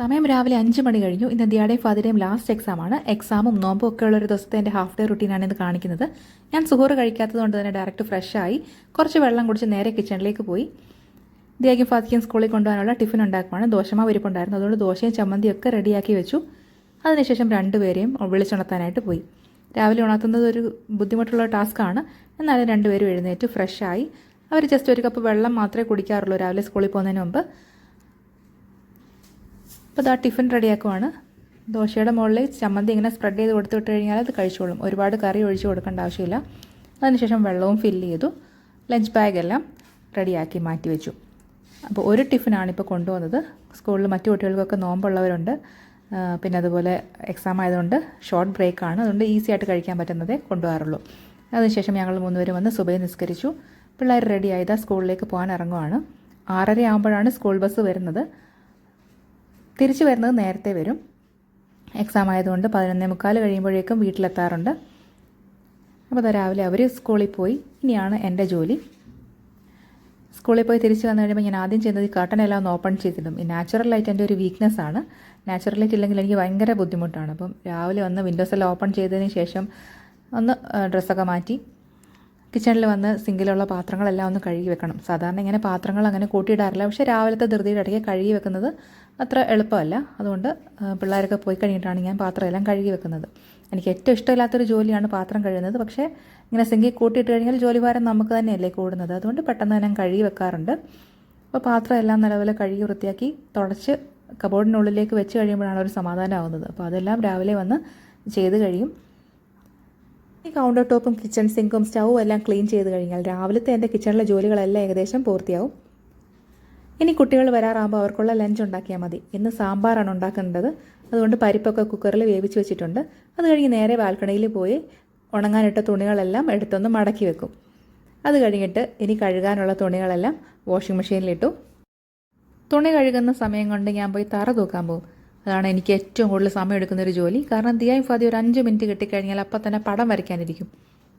സമയം രാവിലെ അഞ്ച് മണി കഴിഞ്ഞു. ഇന്ന് ദിയാടെയും ഫാദിയുടെയും ലാസ്റ്റ് എക്സാമാണ് എക്സാമും നോമ്പും ഒക്കെ ഉള്ള ഒരു ദിവസത്തെ എന്റെ ഹാഫ് ഡേ റുട്ടീനാണ് ഇത് കാണിക്കുന്നത്. ഞാൻ സുഹൂർ കഴിക്കാത്തത് കൊണ്ട് തന്നെ ഡയറക്റ്റ് ഫ്രഷ് ആയി കുറച്ച് വെള്ളം കുടിച്ച് നേരെ കിച്ചണിലേക്ക് പോയി. ദിയാക്കും ഫാദിക്കും സ്കൂളിൽ കൊണ്ടുപോകാനുള്ള ടിഫിൻ ഉണ്ടാക്കുവാണ്. ദോശമാവ് ഇരിപ്പുണ്ടായിരുന്നു. അതുകൊണ്ട് ദോശയും ചമ്മന്തിയും ഒക്കെ റെഡിയാക്കി വെച്ചു. അതിനുശേഷം രണ്ടുപേരെയും വിളിച്ചുണർത്താനായിട്ട് പോയി. രാവിലെ ഉണർത്തുന്നത് ഒരു ബുദ്ധിമുട്ടുള്ള ടാസ്ക്കാണ് എന്നാലും രണ്ടുപേരും എഴുന്നേറ്റ് ഫ്രഷായി അവർ ജസ്റ്റ് ഒരു കപ്പ് വെള്ളം മാത്രമേ കുടിക്കാറുള്ളൂ രാവിലെ സ്കൂളിൽ പോകുന്നതിന് മുമ്പ്. അപ്പോൾ ഇതാ ടിഫിൻ റെഡിയാക്കുവാണ്. ദോശയുടെ മുകളിൽ ചമ്മന്തി ഇങ്ങനെ സ്പ്രെഡ് ചെയ്ത് കൊടുത്തു വിട്ട് കഴിഞ്ഞാൽ അത് കഴിച്ചോളും. ഒരുപാട് കറി ഒഴിച്ച് കൊടുക്കേണ്ട ആവശ്യമില്ല. അതിനുശേഷം വെള്ളവും ഫില്ല് ചെയ്തു. ലഞ്ച് ബാഗെല്ലാം റെഡിയാക്കി മാറ്റി വെച്ചു. അപ്പോൾ ഒരു ടിഫിനാണ് ഇപ്പോൾ കൊണ്ടുവന്നത്. സ്കൂളിൽ മറ്റു കുട്ടികൾക്കൊക്കെ നോമ്പുള്ളവരുണ്ട്. പിന്നെ അതുപോലെ എക്സാം ആയതുകൊണ്ട് ഷോർട്ട് ബ്രേക്കാണ് അതുകൊണ്ട് ഈസി ആയിട്ട് കഴിക്കാൻ പറ്റുന്നതേ കൊണ്ടുപോകാറുള്ളൂ. അതിനുശേഷം ഞങ്ങൾ മൂന്നുപേരും വന്ന് സുബൈ നിസ്കരിച്ചു. പിള്ളേർ റെഡി ആയതാ സ്കൂളിലേക്ക് പോകാൻ ഇറങ്ങുവാണ്. ആറര ആകുമ്പോഴാണ് സ്കൂൾ ബസ് വരുന്നത്. തിരിച്ചു വരുന്നത് നേരത്തെ വരും. എക്സാം ആയതുകൊണ്ട് പതിനൊന്നേ മുക്കാൽ കഴിയുമ്പോഴേക്കും വീട്ടിലെത്താറുണ്ട്. അപ്പോൾ അത് രാവിലെ അവർ സ്കൂളിൽ പോയി. ഇനിയാണ് എന്റെ ജോലി. സ്കൂളിൽ പോയി തിരിച്ച് വന്നു കഴിയുമ്പോൾ ഞാൻ ആദ്യം ചെയ്യുന്നത് ഈ കർട്ടൻ എല്ലാം ഒന്ന് ഓപ്പൺ ചെയ്തിടും. ഈ നാച്ചുറൽ ലൈറ്റ് എന്റെ ഒരു വീക്ക്നെസ് ആണ്. നാച്ചുറൽ ലൈറ്റ് ഇല്ലെങ്കിൽ എനിക്ക് ഭയങ്കര ബുദ്ധിമുട്ടാണ്. അപ്പം രാവിലെ വന്ന് വിൻഡോസ് എല്ലാം ഓപ്പൺ ചെയ്തതിന് ശേഷം ഒന്ന് ഡ്രസ്സൊക്കെ മാറ്റി. കിച്ചണിൽ വന്ന് സിങ്കിലുള്ള പാത്രങ്ങളെല്ലാം ഒന്ന് കഴുകി വെക്കണം. സാധാരണ ഇങ്ങനെ പാത്രങ്ങൾ അങ്ങനെ കൂട്ടിയിടാറില്ല. പക്ഷേ രാവിലത്തെ ധൃതിയുടെ ഇടയ്ക്ക് കഴുകി വെക്കുന്നത് അത്ര എളുപ്പമല്ല. അതുകൊണ്ട് പിള്ളേരൊക്കെ പോയി കഴിഞ്ഞിട്ടാണ് ഞാൻ പാത്രമെല്ലാം കഴുകി വെക്കുന്നത്. എനിക്ക് ഏറ്റവും ഇഷ്ടമില്ലാത്തൊരു ജോലിയാണ് പാത്രം കഴുകുന്നത്. പക്ഷേ ഇങ്ങനെ സിങ്കിൽ കൂട്ടിയിട്ട് കഴിഞ്ഞാൽ ജോലിഭാരം നമുക്ക് തന്നെയല്ലേ കൂടുന്നത്. അതുകൊണ്ട് പെട്ടെന്ന് ഞാൻ കഴുകി വെക്കാറുണ്ട്. അപ്പോൾ പാത്രം എല്ലാം നിലവിലെ കഴുകി വൃത്തിയാക്കി തുടച്ച് കബോർഡിനുള്ളിലേക്ക് വെച്ച് കഴിയുമ്പോഴാണ് ഒരു സമാധാനമാകുന്നത് അപ്പോൾ അതെല്ലാം രാവിലെ വന്ന് ചെയ്ത് കഴിയും. ഈ കൗണ്ടർ ടോപ്പും കിച്ചൺ സിങ്കും സ്റ്റൗവും എല്ലാം ക്ലീൻ ചെയ്ത് കഴിഞ്ഞാൽ രാവിലത്തെ എന്റെ കിച്ചണിലെ ജോലികളെല്ലാം ഏകദേശം പൂർത്തിയാവും. ഇനി കുട്ടികൾ വരാറാകുമ്പോൾ അവർക്കുള്ള ലഞ്ച് ഉണ്ടാക്കിയാൽ മതി. ഇന്ന് സാമ്പാറാണ് ഉണ്ടാക്കേണ്ടത്. അതുകൊണ്ട് പരിപ്പൊക്കെ കുക്കറിൽ വേവിച്ച് വെച്ചിട്ടുണ്ട്. അത് കഴിഞ്ഞ് നേരെ ബാൽക്കണിയിൽ പോയി ഉണങ്ങാനിട്ട തുണികളെല്ലാം എടുത്തൊന്ന് മടക്കി വെക്കും. അത് കഴിഞ്ഞിട്ട് ഇനി കഴുകാനുള്ള തുണികളെല്ലാം വാഷിംഗ് മെഷീനിലിട്ടു തുണി കഴുകുന്ന സമയം കൊണ്ട് ഞാൻ പോയി തറ തൂക്കാൻ പോകും അതാണ് എനിക്ക് ഏറ്റവും കൂടുതൽ സമയം എടുക്കുന്ന ഒരു ജോലി. കാരണം ദിയായും ഫാദി ഒരു അഞ്ച് മിനിറ്റ് കിട്ടിക്കഴിഞ്ഞാൽ അപ്പം തന്നെ പടം വരയ്ക്കാനിരിക്കും.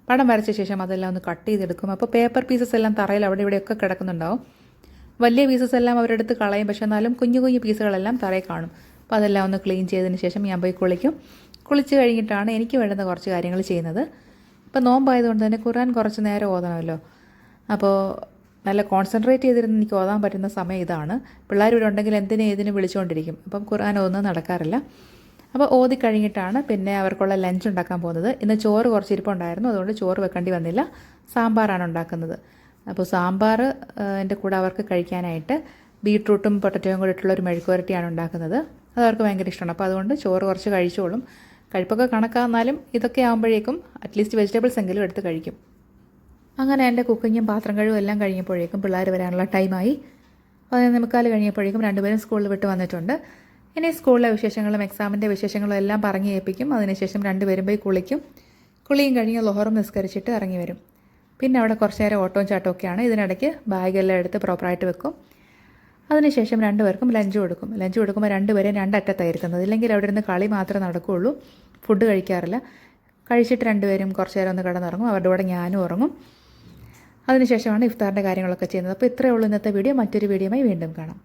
പടം വരച്ച ശേഷം അതെല്ലാം ഒന്ന് കട്ട് ചെയ്തെടുക്കും. അപ്പോൾ പേപ്പർ പീസസ് എല്ലാം തറയിൽ അവിടെ ഇവിടെയൊക്കെ കിടക്കുന്നുണ്ടാവും. വലിയ പീസസ് എല്ലാം അവരെടുത്ത് കളയും. പക്ഷെ എന്നാലും കുഞ്ഞു കുഞ്ഞു പീസുകളെല്ലാം തറയിൽ കാണും. അപ്പോൾ അതെല്ലാം ഒന്ന് ക്ലീൻ ചെയ്തതിന് ശേഷം ഞാൻ പോയി കുളിക്കും. കുളിച്ച് കഴിഞ്ഞിട്ടാണ് എനിക്ക് വേണ്ടുന്ന കുറച്ച് കാര്യങ്ങൾ ചെയ്യുന്നത്. ഇപ്പോൾ നോമ്പായതുകൊണ്ട് തന്നെ ഖുർആൻ കുറച്ച് നേരം ഓതണമല്ലോ. അപ്പോൾ നല്ല കോൺസെൻട്രേറ്റ് ചെയ്തിരുന്ന് എനിക്ക് ഓതാൻ പറ്റുന്ന സമയം ഇതാണ്. പിള്ളേർ ഇവിടെ ഉണ്ടെങ്കിൽ എന്തിനും ഏതിനും വിളിച്ചുകൊണ്ടിരിക്കും അപ്പം ഖുർആൻ ഒന്നും നടക്കാറില്ല. അപ്പോൾ ഓതി കഴിഞ്ഞിട്ടാണ് പിന്നെ അവർക്കുള്ള ലഞ്ച് ഉണ്ടാക്കാൻ പോകുന്നത്. ഇന്ന് ചോറ് കുറച്ച് ഇരിപ്പുണ്ടായിരുന്നു. അതുകൊണ്ട് ചോറ് വെക്കേണ്ടി വന്നില്ല. സാമ്പാറാണ് ഉണ്ടാക്കുന്നത്. അപ്പോൾ സാമ്പാർ എന്റെ കൂടെ അവർക്ക് കഴിക്കാനായിട്ട് ബീട്രൂട്ടും പൊട്ടറ്റോയും കൂടി ഇട്ടുള്ള ഒരു മെഴുക്കുവരട്ടിയാണ് ഉണ്ടാക്കുന്നത്. അത് അവർക്ക് ഭയങ്കര ഇഷ്ടമാണ്. അപ്പോൾ അതുകൊണ്ട് ചോറ് കുറച്ച് കഴിച്ചോളും. കഴിപ്പൊക്കെ കണക്കാന്നാലും ഇതൊക്കെ ആകുമ്പോഴേക്കും അറ്റ്ലീസ്റ്റ് വെജിറ്റബിൾസ് എങ്കിലും എടുത്ത് കഴിക്കും. അങ്ങനെ എന്റെ കുക്കിങ്ങും പാത്രം കഴിവും എല്ലാം കഴിഞ്ഞപ്പോഴേക്കും പിള്ളേർ വരാനുള്ള ടൈമായി. പതിനൊന്ന് മുക്കാൽ കഴിഞ്ഞപ്പോഴേക്കും രണ്ടുപേരും സ്കൂളിൽ വിട്ട് വന്നിട്ടുണ്ട്. ഇനി സ്കൂളിലെ വിശേഷങ്ങളും എക്സാമിന്റെ വിശേഷങ്ങളും എല്ലാം പറഞ്ഞു ഏൽപ്പിക്കും. അതിനുശേഷം രണ്ടുപേരും പോയി കുളിക്കും. കുളിയും കഴിഞ്ഞ് ലോഹറും നിസ്കരിച്ചിട്ട് ഇറങ്ങി വരും. പിന്നെ അവിടെ കുറച്ച് നേരം ഓട്ടവും ചാട്ടവും ഒക്കെയാണ്. ഇതിനിടയ്ക്ക് ബാഗെല്ലാം എടുത്ത് പ്രോപ്പറായിട്ട് വെക്കും. അതിനുശേഷം രണ്ടുപേർക്കും ലഞ്ച് കൊടുക്കും. ലഞ്ച് കൊടുക്കുമ്പോൾ രണ്ടുപേരെയും രണ്ടറ്റത്തായിരിക്കുന്നത്. ഇല്ലെങ്കിൽ അവിടെ ഇരുന്ന് കളി മാത്രമേ നടക്കുകയുള്ളൂ. ഫുഡ് കഴിക്കാറില്ല. കഴിച്ചിട്ട് രണ്ടുപേരും കുറച്ച് നേരം ഒന്ന് കിടന്നുറങ്ങും. അവരുടെ കൂടെ ഞാനും ഉറങ്ങും. അതിനുശേഷമാണ് ഇഫ്താറിന്റെ കാര്യങ്ങളൊക്കെ ചെയ്യുന്നത്. അപ്പോൾ ഇത്രയേ ഉള്ളൂ ഇന്നത്തെ വീഡിയോ. മറ്റൊരു വീഡിയോയുമായി വീണ്ടും കാണാം.